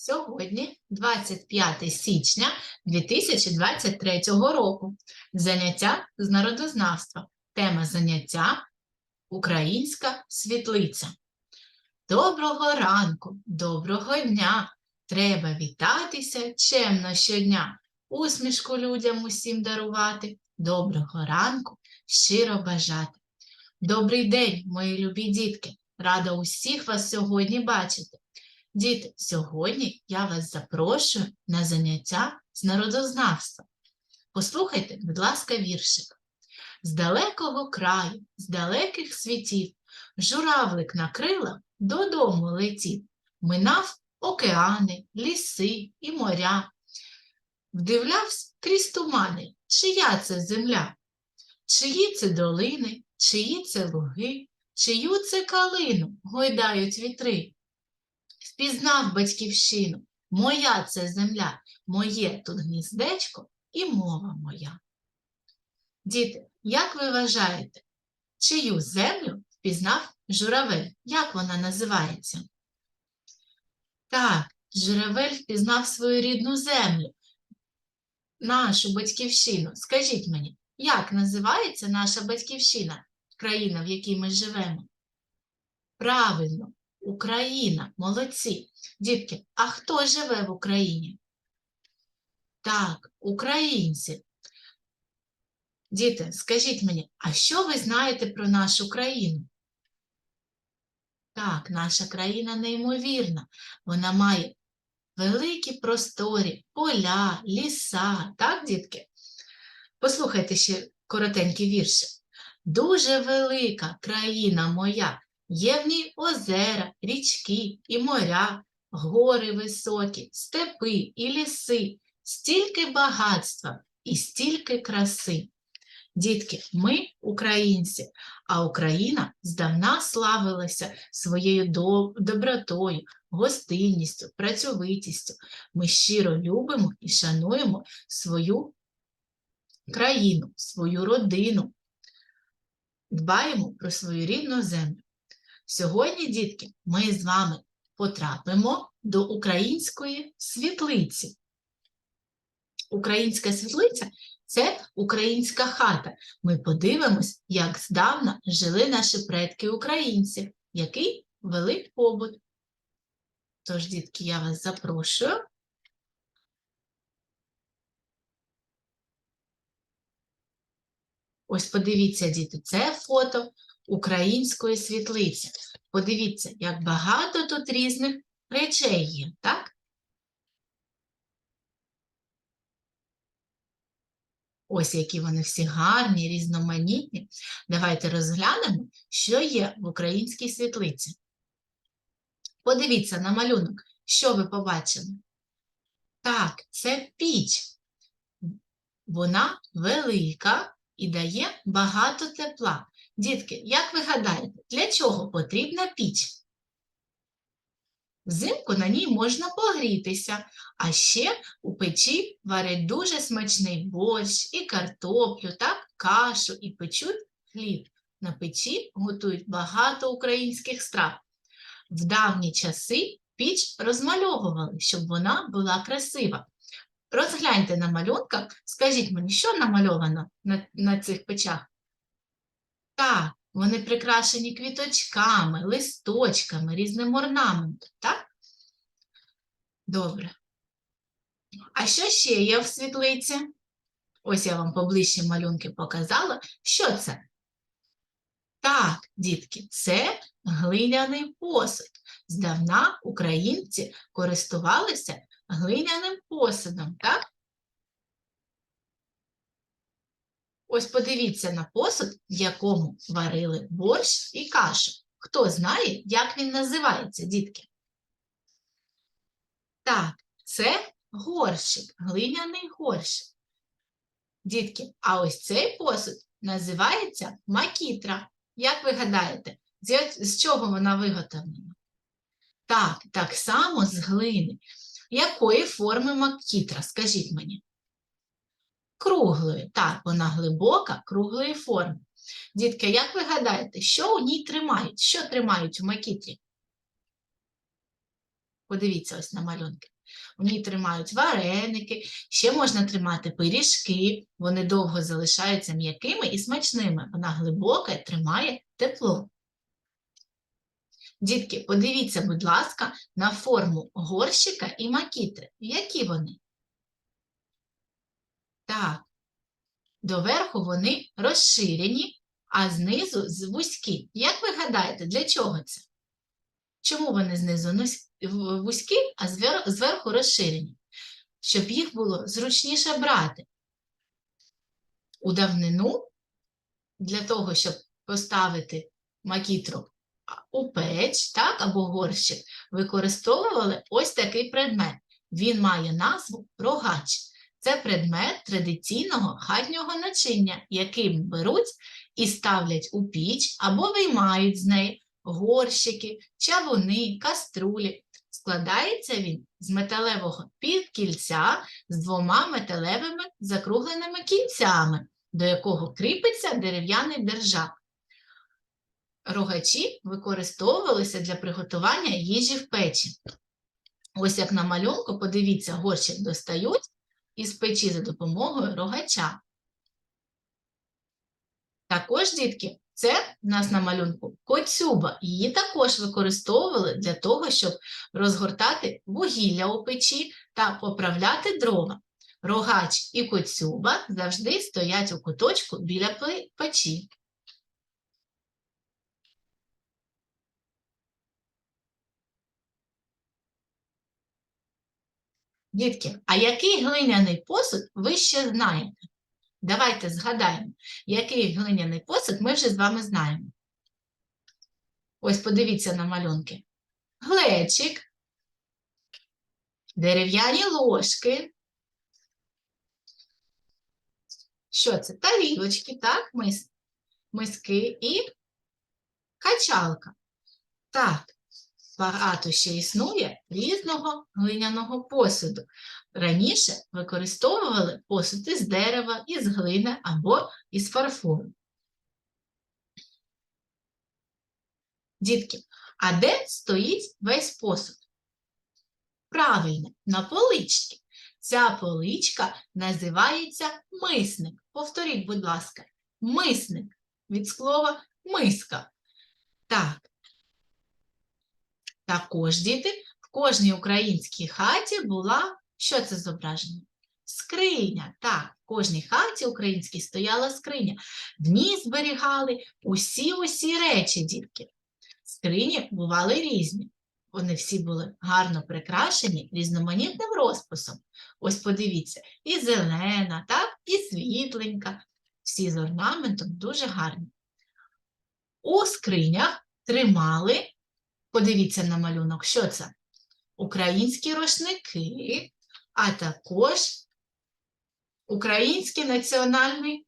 Сьогодні 25 січня 2023 року. Заняття з народознавства. Тема заняття Українська світлиця. Доброго ранку, доброго дня! Треба вітатися чемно щодня, усмішку людям усім дарувати, доброго ранку щиро бажати. Добрий день, мої любі дітки! Рада усіх вас сьогодні бачити. Діти, сьогодні я вас запрошую на заняття з народознавства. Послухайте, будь ласка, віршик. З далекого краю, з далеких світів, журавлик на крилах додому летів, минав океани, ліси і моря. Вдивлявся крізь тумани, чия це земля, чиї це долини, чиї це луги, чию це калину гойдають вітри. Впізнав батьківщину, моя це земля, моє тут гніздечко і мова моя. Діти, як ви вважаєте, чию землю впізнав журавель? Як вона називається? Так, журавель впізнав свою рідну землю, нашу батьківщину. Скажіть мені, як називається наша батьківщина, країна, в якій ми живемо? Правильно, Україна, молодці. Дітки, а хто живе в Україні? Так, українці. Діти, скажіть мені, а що ви знаєте про нашу країну? Так, наша країна неймовірна. Вона має великі просторі, поля, ліса, так, дітки? Послухайте ще коротенький віршик. Дуже велика країна моя, Є в ній озера, річки і моря, гори високі, степи і ліси, стільки багатства і стільки краси. Дітки, ми українці, а Україна здавна славилася своєю добротою, гостинністю, працьовитістю. Ми щиро любимо і шануємо свою країну, свою родину, дбаємо про свою рідну землю. Сьогодні, дітки, ми з вами потрапимо до української світлиці. Українська світлиця це українська хата. Ми подивимось, як здавна жили наші предки українці, який вели побут. Тож, дітки, я вас запрошую. Ось подивіться, діти, це фото української світлиці. Подивіться, як багато тут різних речей є, так? Ось які вони всі гарні, різноманітні. Давайте розглянемо, що є в українській світлиці. Подивіться на малюнок, що ви побачили? Так, це піч. Вона велика і дає багато тепла. Дітки, як ви гадаєте, для чого потрібна піч? Взимку на ній можна погрітися, а ще у печі варять дуже смачний борщ і картоплю, так, кашу і печуть хліб. На печі готують багато українських страв. В давні часи піч розмальовували, щоб вона була красива. Розгляньте на малюнках, скажіть мені, що намальовано на, на цих печах? Так, вони прикрашені квіточками, листочками, різним орнаментом, так? Добре. А що ще є в світлиці? Ось я вам поближче малюнки показала. Що це? Так, дітки, це глиняний посуд. Здавна українці користувалися глиняним посудом, так? Ось подивіться на посуд, в якому варили борщ і кашу. Хто знає, як він називається, дітки? Так, це горщик, глиняний горщик. Дітки, а ось цей посуд називається макітра. Як ви гадаєте, з чого вона виготовлена? Так, так само з глини. Якої форми макітра? Скажіть мені круглої. Так, вона глибока, круглої форми. Дітки, як ви гадаєте, що у ній тримають? Що тримають у макітрі? Подивіться ось на малюнки. У ній тримають вареники, ще можна тримати пиріжки, вони довго залишаються м'якими і смачними. Вона глибоке тримає тепло. Дітки, подивіться, будь ласка, на форму горщика і макітри. Які вони? Так, доверху вони розширені, а знизу вузькі. Як ви гадаєте, для чого це? Чому вони знизу вузькі, а зверху розширені? Щоб їх було зручніше брати. У давнину для того, щоб поставити макітру у печ, так, або горщик, використовували ось такий предмет. Він має назву рогач. Це предмет традиційного хатнього начиння, яким беруть і ставлять у піч або виймають з неї горщики, чавуни, каструлі. Складається він з металевого підкільця з двома металевими закругленими кінцями, до якого кріпиться дерев'яний держак. Рогачі використовувалися для приготування їжі в печі. Ось як на малюнку, подивіться, горщик достають із печі за допомогою рогача. Також, дітки, це в нас на малюнку коцюба. Її також використовували для того, щоб розгортати вугілля у печі та поправляти дрова. Рогач і коцюба завжди стоять у куточку біля печі. Дітки, а який глиняний посуд ви ще знаєте? Давайте згадаємо, який глиняний посуд ми вже з вами знаємо. Ось подивіться на малюнки. Глечик, дерев'яні ложки. Що це? Тарілочки, так, мис, миски і качалка. Так, багато ще існує різного глиняного посуду. Раніше використовували посуд із дерева, із глини або із фарфору. Дітки, а де стоїть весь посуд? Правильно, на поличці. Ця поличка називається мисник. Повторіть, будь ласка, мисник від слова миска. Так. Також, діти, в кожній українській хаті була, що це зображено? Скриня. Так, в кожній хаті українській стояла скриня. В ній зберігали усі-усі речі, дітки. Скрині бували різні. Вони всі були гарно прикрашені різноманітним розписом. Ось подивіться, і зелена, так, і світленька. Всі з орнаментом дуже гарні. У скринях тримали, подивіться на малюнок, що це? Українські рушники, а також український національний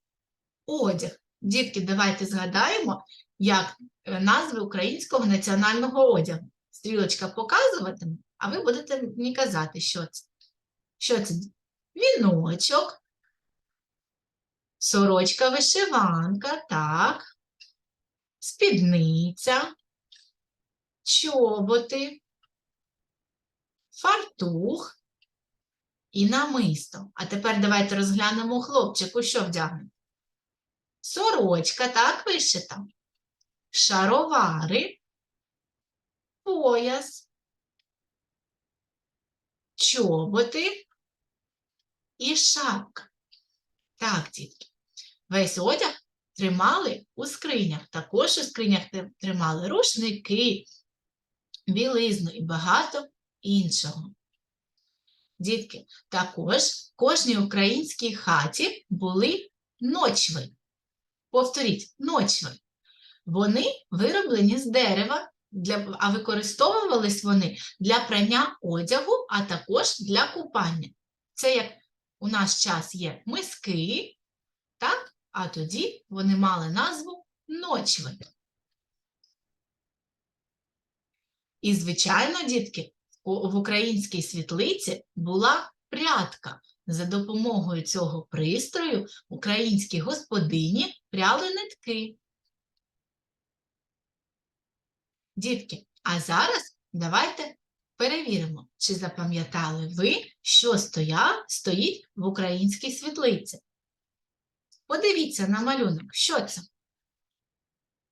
одяг. Дітки, давайте згадаємо, як е, назви українського національного одягу. Стрілочка показуватиме, а ви будете мені казати, що це. Що це? Віночок, сорочка вишиванка, так, спідниця, чоботи, фартух і намисто. А тепер давайте розглянемо хлопчику, що вдягне. Сорочка, так, вишита. Шаровари, пояс, чоботи і шапка. Так, дітки. Весь одяг тримали у скринях. Також у скринях тримали рушники, білизну і багато іншого. Дітки, також в кожній українській хаті були ночви. Повторіть, ночви. Вони вироблені з дерева, для, а використовувались вони для прання одягу, а також для купання. Це як у наш час є миски, так? а тоді вони мали назву ночви. І, звичайно, дітки, в українській світлиці була прядка. За допомогою цього пристрою українські господині пряли нитки. Дітки, а зараз давайте перевіримо, чи запам'ятали ви, що стоя, стоїть в українській світлиці. Подивіться на малюнок, що це?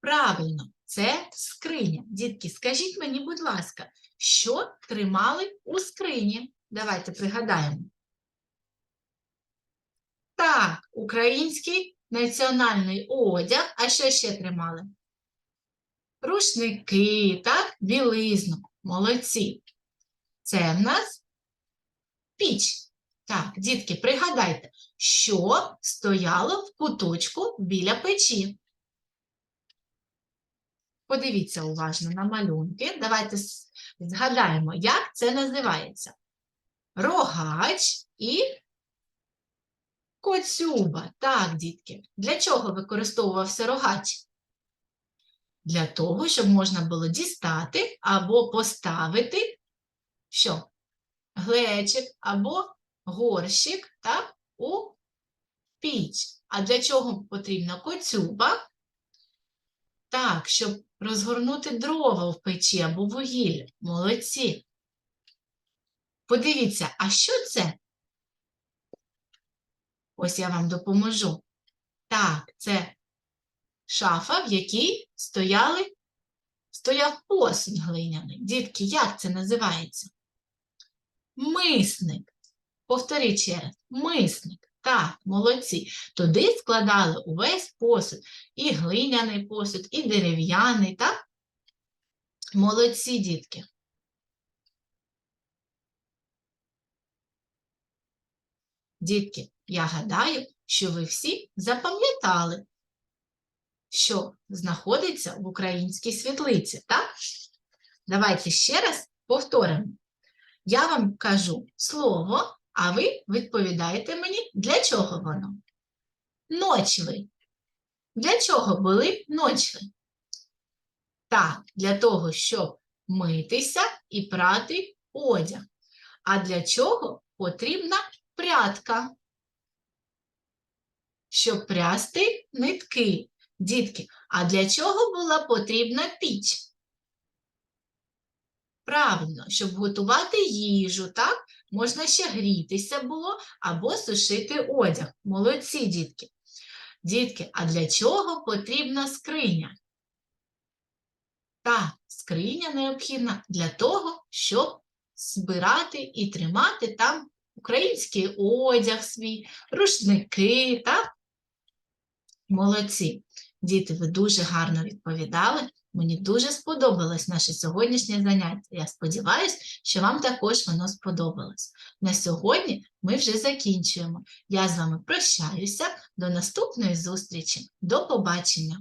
Правильно, це скриня. Дітки, скажіть мені, будь ласка, що тримали у скрині? Давайте пригадаємо. Так, український національний одяг. А що ще тримали? Рушники, так, білизну. Молодці. Це в нас піч. Так, дітки, пригадайте, що стояло в куточку біля печі. Подивіться уважно на малюнки. Давайте згадаємо, як це називається. Рогач і коцюба. Так, дітки. Для чого використовувався рогач? Для того, щоб можна було дістати або поставити що? Глечик або горщик так, у піч. А для чого потрібна коцюба? Так, щоб розгорнути дрова в печі або вугілля. Молодці. Подивіться, а що це? Ось я вам допоможу. Так, це шафа, в якій стояли, стояв посуд глиняний. Дітки, як це називається? Мисник. Повторіть ще раз. Мисник. Так, молодці. Туди складали увесь посуд. І глиняний посуд, і дерев'яний, так? Молодці, дітки. Дітки, я гадаю, що ви всі запам'ятали, що знаходиться в українській світлиці, так? Давайте ще раз повторимо. Я вам кажу слово, а ви відповідаєте мені, для чого воно? Ночви. Для чого були ночви? Так, для того, щоб митися і прати одяг. А для чого потрібна прядка? Щоб прясти нитки. Дітки, а для чого була потрібна піч? Правильно, щоб готувати їжу, так? Можна ще грітися було або сушити одяг. Молодці, дітки. Дітки, а для чого потрібна скриня? Так, скриня необхідна для того, щоб збирати і тримати там український одяг свій, рушники, так? Молодці. Діти, ви дуже гарно відповідали. Мені дуже сподобалось наше сьогоднішнє заняття. Я сподіваюся, що вам також воно сподобалось. На сьогодні ми вже закінчуємо. Я з вами прощаюся. До наступної зустрічі. До побачення!